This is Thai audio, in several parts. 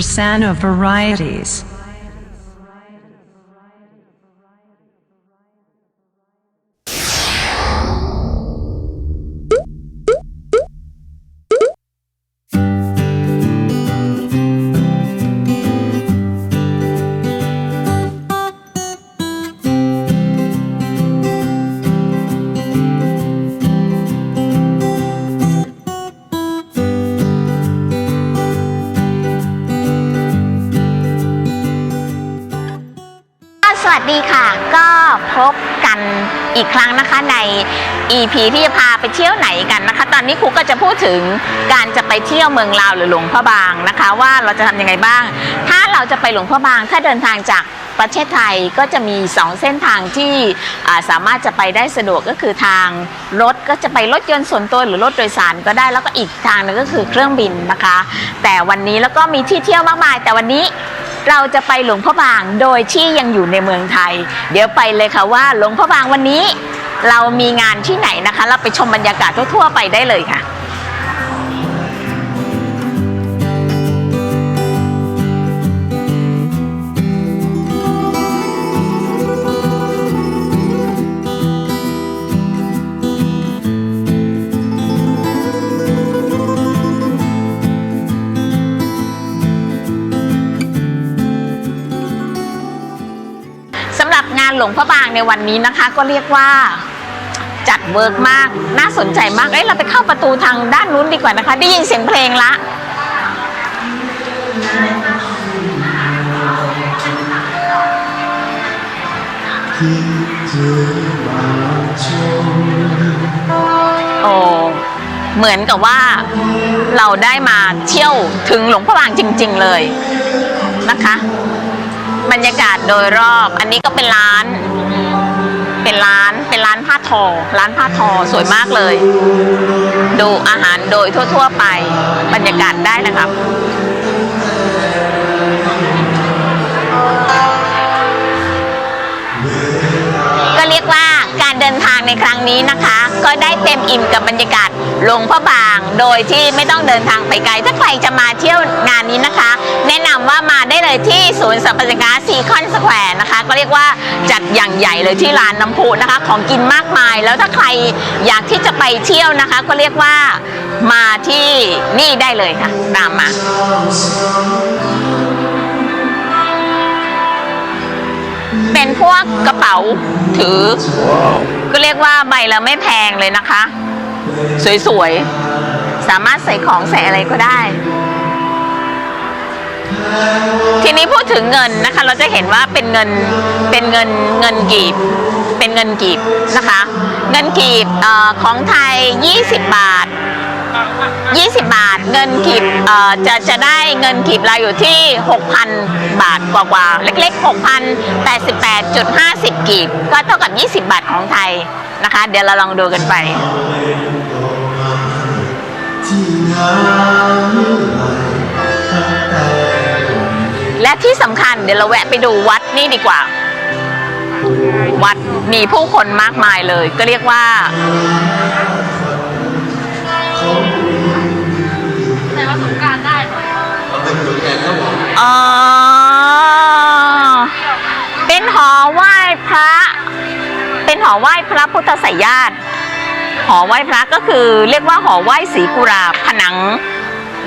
percent of varieties. บกันอีกครั้งนะคะใน EP ที่จะพาไปเที่ยวไหนกันนะคะ ตอนนี้ครูก็จะพูดถึงการจะไปเที่ยวเมืองลาวหรือหลวงพระบางนะคะ ว่าเราจะทำยังไงบ้าง ถ้าเราจะไปหลวงพระบาง ถ้าเดินทางจากประเทศไทยก็จะมี 2 เส้นทางที่สามารถจะไปได้สะดวกก็คือทางรถก็จะไปรถยนต์ส่วนตัวหรือรถโดยสารก็ได้แล้วก็อีกทางหนึงก็คือเครื่องบินนะคะ แต่วันนี้แล้วก็มีที่เที่ยวมากมาย แต่วันนี้ เราจะไปหลวงพ่อบางโดยที่ยังอยู่ในเมืองไทย เดี๋ยวไปเลยค่ะว่าหลวงพ่อบางวันนี้ เรามีงานที่ไหนนะคะ เราไปชมบรรยากาศทั่วๆไปได้เลยค่ะ หลวงพระบางในวันนี้นะคะ ก็เรียกว่าจัดเวิร์กมาก น่าสนใจมากเอ้ยเราไปเข้าประตูทางด้านนู้นดีกว่านะคะ ได้ยินเสียงเพลงละโอ้เหมือนกับว่าเราได้มาเที่ยวถึงหลวงพระบางจริง ๆ เลยนะคะ บรรยากาศโดยรอบ อันนี้ก็เป็นร้าน เป็นร้าน เป็นร้านผ้าทอ ร้านผ้าทอสวยมากเลย ดูอาหารโดยทั่ว ๆ ไป บรรยากาศได้นะครับ เดินทางในครั้งนี้นะคะ ก็ได้เต็มอิ่มกับบรรยากาศหลวงพระบาง โดยที่ไม่ต้องเดินทางไปไกล ถ้าใครจะมาเที่ยวงานนี้นะคะ แนะนำว่ามาได้เลยที่ศูนย์สรรพสินค้าซีคอนสแควร์นะคะ ก็เรียกว่าจัดอย่างใหญ่เลยที่ร้านน้ำพุนะคะ ของกินมากมาย แล้วถ้าใครอยากที่จะไปเที่ยวนะคะ ก็เรียกว่ามาที่นี่ได้เลยค่ะ ตามมา พวกกระเป๋าถือ ก็เรียกว่าใบละไม่แพงเลยนะคะ สวยๆ สามารถใส่ของใส่อะไรก็ได้ ทีนี้พูดถึงเงินนะคะ เราจะเห็นว่าเป็นเงินเป็นเงินเงินกีบ เป็นเงินกีบนะคะ เงินกีบออของไทย 20 บาท 20 บาท เงินกีบเอ่อจะจะได้เงินกีบเราอยู่ที่ 6,000 บาทกว่าๆ เล็ก ๆ 6,088.50 กีบ ก็เท่ากับ 20 บาทของไทยนะคะ เดี๋ยวเราลองดูกันไป และที่สำคัญเดี๋ยวเราแวะไปดูวัดนี่ดีกว่า วัดมีผู้คนมากมายเลย ก็เรียกว่า แต่ว่าสงการได้อ๋อ เป็นหอไหว้พระ เป็นหอไหว้พระพุทธไสยญาติ หอไหว้พระก็คือเรียกว่าหอไหว้สีกุราบผนัง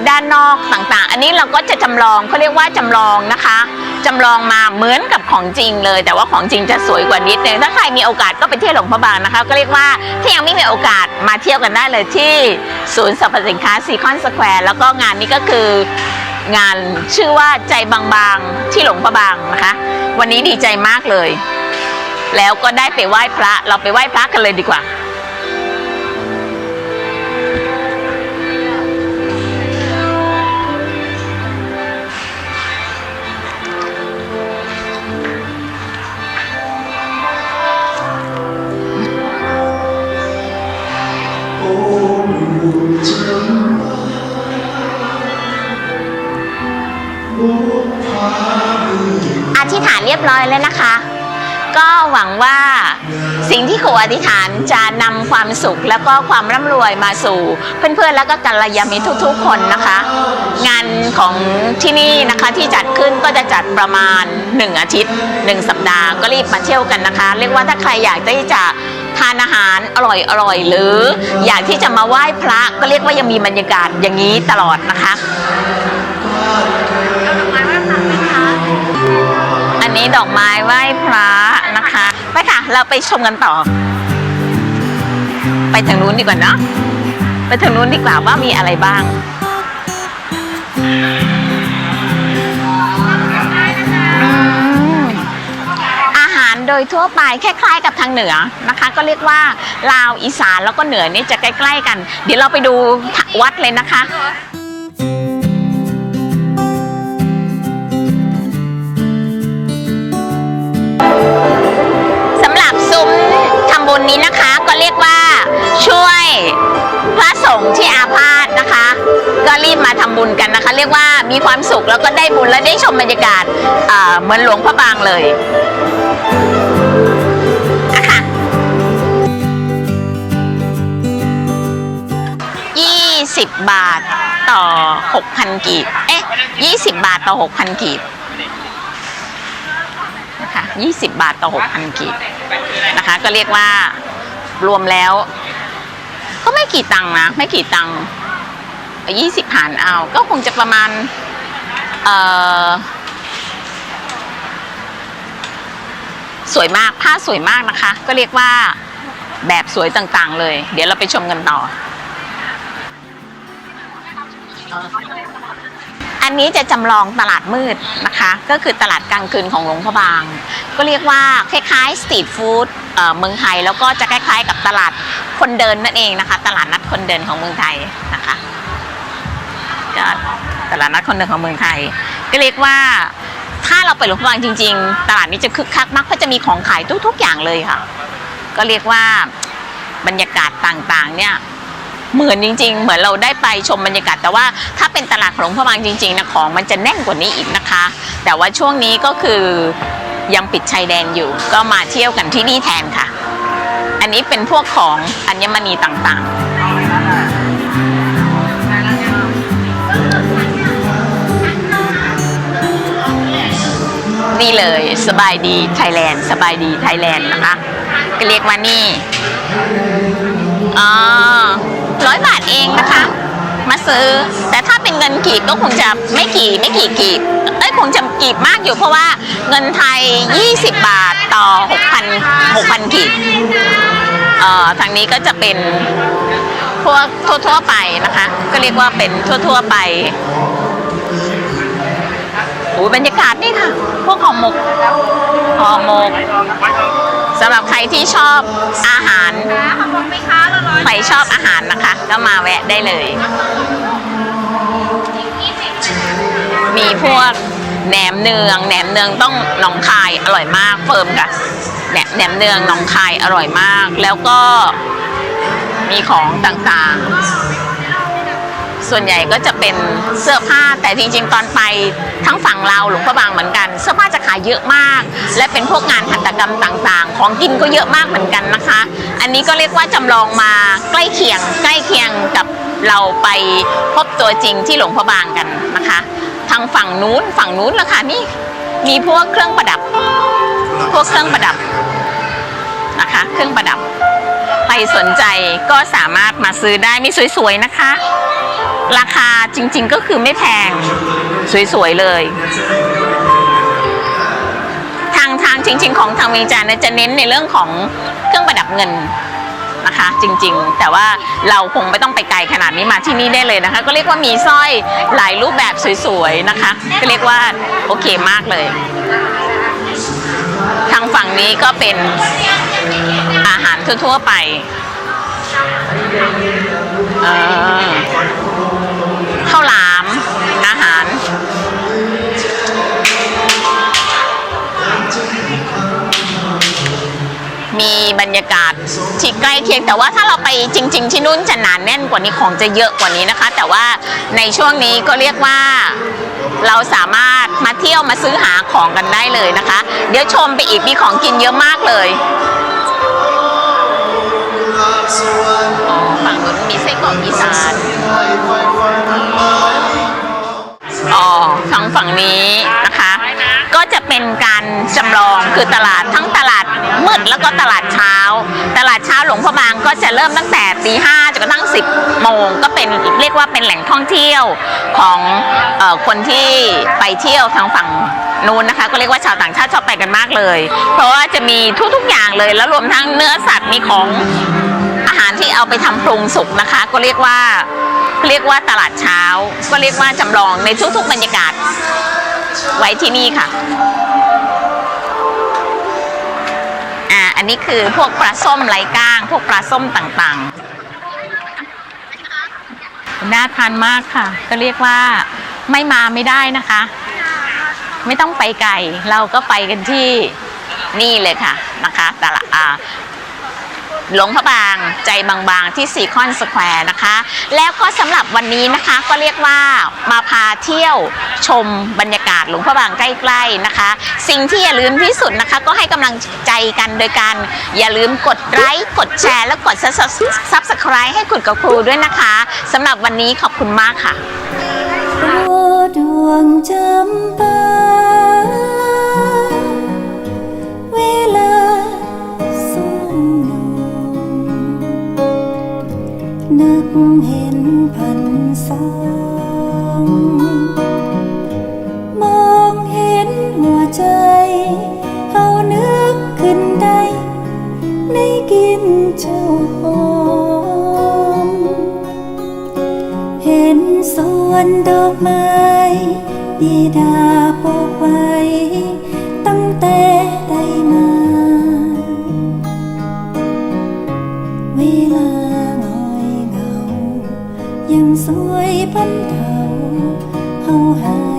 ด้านนอกต่างๆ อันนี้เราก็จะจำลองเขาเรียกว่าจำลองนะคะ จำลองมาเหมือนกับของจริงเลย แต่ว่าของจริงจะสวยกว่านิดนึงถ้าใครมีโอกาสก็ไปเที่ยวหลวงพระบางนะคะ ก็เรียกว่าถ้ายังไม่มีโอกาสมาเที่ยวกันได้เลยที่ศูนย์สรรพสินค้าซีคอนสแควร์แล้วก็งานนี้ก็คืองานชื่อว่าใจบางๆที่หลวงพระบางนะคะ วันนี้ดีใจมากเลย แล้วก็ได้ไปไหว้พระเราไปไหว้พระกันเลยดีกว่า รียบร้อยแล้วนะคะ ก็หวังว่าสิ่งที่ครูอธิษฐานจะนำความสุขแล้วก็ความร่ำรวยมาสู่ เพื่อนๆแล้วก็กัลยาณมิตรทุกๆ คนนะคะ งานของที่นี่นะคะที่จัดขึ้นก็จะจัดประมาณ 1 อาทิตย์ 1 สัปดาห์ก็รีบมาเที่ยวกันนะคะ เรียกว่าถ้าใครอยากที่จะทานอาหารอร่อยๆหรืออยากที่จะมาไหว้พระก็เรียกว่ายังมีบรรยากาศอย่างนี้ตลอดนะคะ นี้ดอกไม้ไหว้พระนะคะ ไปค่ะ เราไปชมกันต่อ ไปทางนู้นดีกว่าเนาะไปทางนู้นดีกว่าว่ามีอะไรบ้างอาหารโดยทั่วไปคล้ายๆกับทางเหนือนะคะ ก็เรียกว่าลาวอีสานแล้วก็เหนือนี่จะใกล้ ๆ กัน เดี๋ยวเราไปดูวัดเลยนะคะ พระสงฆ์ที่อาพาธนะคะ ก็รีบมาทำบุญกันนะคะ เรียกว่ามีความสุขแล้วก็ได้บุญและได้ชมบรรยากาศเเหมือนหลวงพระบางเลยค่ะยี่สิบบาทต่อหกพันกีบ เอ๊ะยี่สิบบาทต่อหกพันกีบนะคะ20 บาทต่อ 6,000 กีบนะคะ ก็เรียกว่ารวมแล้ว ก็ไม่กี่ตังค์นะ ไม่กี่ตังค์20หารเอา ก็คงจะประมาณ เออสวยมากผ้าสวยมากนะคะ ก็เรียกว่าแบบสวยต่างๆ เลย เดี๋ยวเราไปชมกันต่อ อันนี้จะจำลองตลาดมืดนะคะ ก็คือตลาดกลางคืนของหลวงพระบาง ก็เรียกว่าคล้ายๆสตรีทฟู้ดเมืองไทย แล้วก็จะคล้ายๆกับตลาด คนเดินนั่นเองนะคะ ตลาดนัดคนเดินของเมืองไทยนะคะก็ตลาดนัดคนเดินของเมืองไทย ก็เรียกว่าถ้าเราไปหลวงพระบางจริง ๆ ตลาดนี้จะคึกคักมากเพราะจะมีของขายทุกๆอย่างเลยค่ะ ก็เรียกว่าบรรยากาศต่างๆ เนี่ยเหมือนจริง ๆ เหมือนเราได้ไปชมบรรยากาศ แต่ว่าถ้าเป็นตลาดของหลวงพระบางจริงๆนะของมันจะแน่นกว่านี้อีกนะคะ แต่ว่าช่วงนี้ก็คือยังปิดชายแดนอยู่ ก็มาเที่ยวกันที่นี่แทนค่ะ อันนี้เป็นพวกของอัญมณีต่างๆ นี่เลยสบายดีไทยแลนด์ สบายดีไทยแลนด์นะคะก็เรียกว่านี่อ๋อร้อยบาทเองนะคะ มาซื้อแต่ถ้า เป็นเงินกีบก็คงจะไม่กี่ไม่กี่กีบเอ้ยคงจะกีบมากอยู่เพราะว่าเงินไทย 20 บาทต่อ 6,000 6,000กีบเอ่อทางนี้ก็จะเป็นพวกทั่วๆไปนะคะ ก็เรียกว่าเป็นทั่วๆไปโอ้ยบรรยากาศนี่ค่ะ พวกห่อหมกห่อหมกสำหรับใครที่ชอบอาหารใครชอบอาหารนะคะ ก็มาแวะได้เลย มีพวกแหนมเนืองแหนมเนืองต้องหนองคายอร่อยมากเฟิร์มกับแหนมแหนมเนืองหนองคายอร่อยมาก แล้วก็มีของต่างๆ ส่วนใหญ่ก็จะเป็นเสื้อผ้าแต่จริงๆ ตอนไปทั้งฝั่งเราหลวงพระบางเหมือนกัน เสื้อผ้าจะขายเยอะมาก และเป็นพวกงานหัตถกรรมต่างๆ ของกินก็เยอะมากเหมือนกันนะคะ อันนี้ก็เรียกว่าจำลองมาใกล้เคียงใกล้เคียงกับ เราไปพบตัวจริงที่หลวงพระบางกันนะคะ ทางฝั่งนู้นฝั่งนู้นละค่ะนี่มีพวกเครื่องประดับ พวกเครื่องประดับนะคะ เครื่องประดับ ใครสนใจก็สามารถมาซื้อได้มีสวยๆนะคะ ราคาจริงๆก็คือไม่แพงสวยๆเลย ทางทางจริง ๆ ของทางเวียงจันทร์จะเน้นในเรื่องของเครื่องประดับเงิน นะคะ จริงๆ แต่ว่าเราคงไม่ต้องไปไกลขนาดนี้มาที่นี่ได้เลยนะคะ ก็เรียกว่ามีสร้อยหลายรูปแบบสวยๆนะคะ ก็เรียกว่าโอเคมากเลย ทางฝั่งนี้ก็เป็นอาหารทั่วๆไปอ่า มีบรรยากาศที่ใกล้เคียง แต่ว่าถ้าเราไปจริง ๆ ที่นู่นจะหนานแน่นกว่านี้ของจะเยอะกว่านี้นะคะ แต่ว่าในช่วงนี้ก็เรียกว่าเราสามารถมาเที่ยวมาซื้อหาของกันได้เลยนะคะ เดี๋ยวชมไปอีกมีของกินเยอะมากเลยอ๋อฝั่งนู้นมีไส้กรอกอีสานอ๋อทางฝั่งนี้นะคะ ก็จะเป็นการจำลองคือตลาดทั้งตลาด มืดแล้วก็ตลาดเช้า ตลาดเช้าหลวงพระบางก็จะเริ่มตั้งแต่ตีห้าจนกระทั่ง10โมงก็เป็นเรียกว่าเป็นแหล่งท่องเที่ยวของออคนที่ไปเที่ยวทางฝั่งนู้นนะคะก็เรียกว่าชาวต่างชาติชอบไปกันมากเลย เพราะว่าจะมีทุกๆอย่างเลยแล้วรวมทั้งเนื้อสัตว์มีของอาหารที่เอาไปทำปรุงสุกนะคะ ก็เรียกว่าเรียกว่าตลาดเช้า ก็เรียกว่าจำลองในทุกๆบรรยากาศไว้ที่นี่ค่ะ นนี้คือพวกปลาส้มไร้ก้าง พวกปลาส้มต่างๆ น่าทานมากค่ะ ก็เรียกว่าไม่มาไม่ได้นะคะ ไม่ต้องไปไกล เราก็ไปกันที่นี่เลยค่ะนะคะตลาดอา หลวงพระบางใจบางๆที่ซีคอนสแควร์นะคะ แล้วก็สำหรับวันนี้นะคะก็เรียกว่ามาพาเที่ยวชมบรรยากาศหลวงพระบางใกล้ๆนะคะ สิ่งที่อย่าลืมที่สุดนะคะ ก็ให้กำลังใจกันโดยการอย่าลืมกดไลค์กดแชร์ และกด subscribe ให้คุณกับครูด้วยนะคะสำหรับวันนี้ขอบคุณมากค่ะดวงจำปา นสองมองเห็นหัวใจเอานึกขึ้นได้ในกินเจ้าหอม เห็นสวนดอกไม้ดีดาปลูกไว้ ยังสวยพันเทาเฮาหา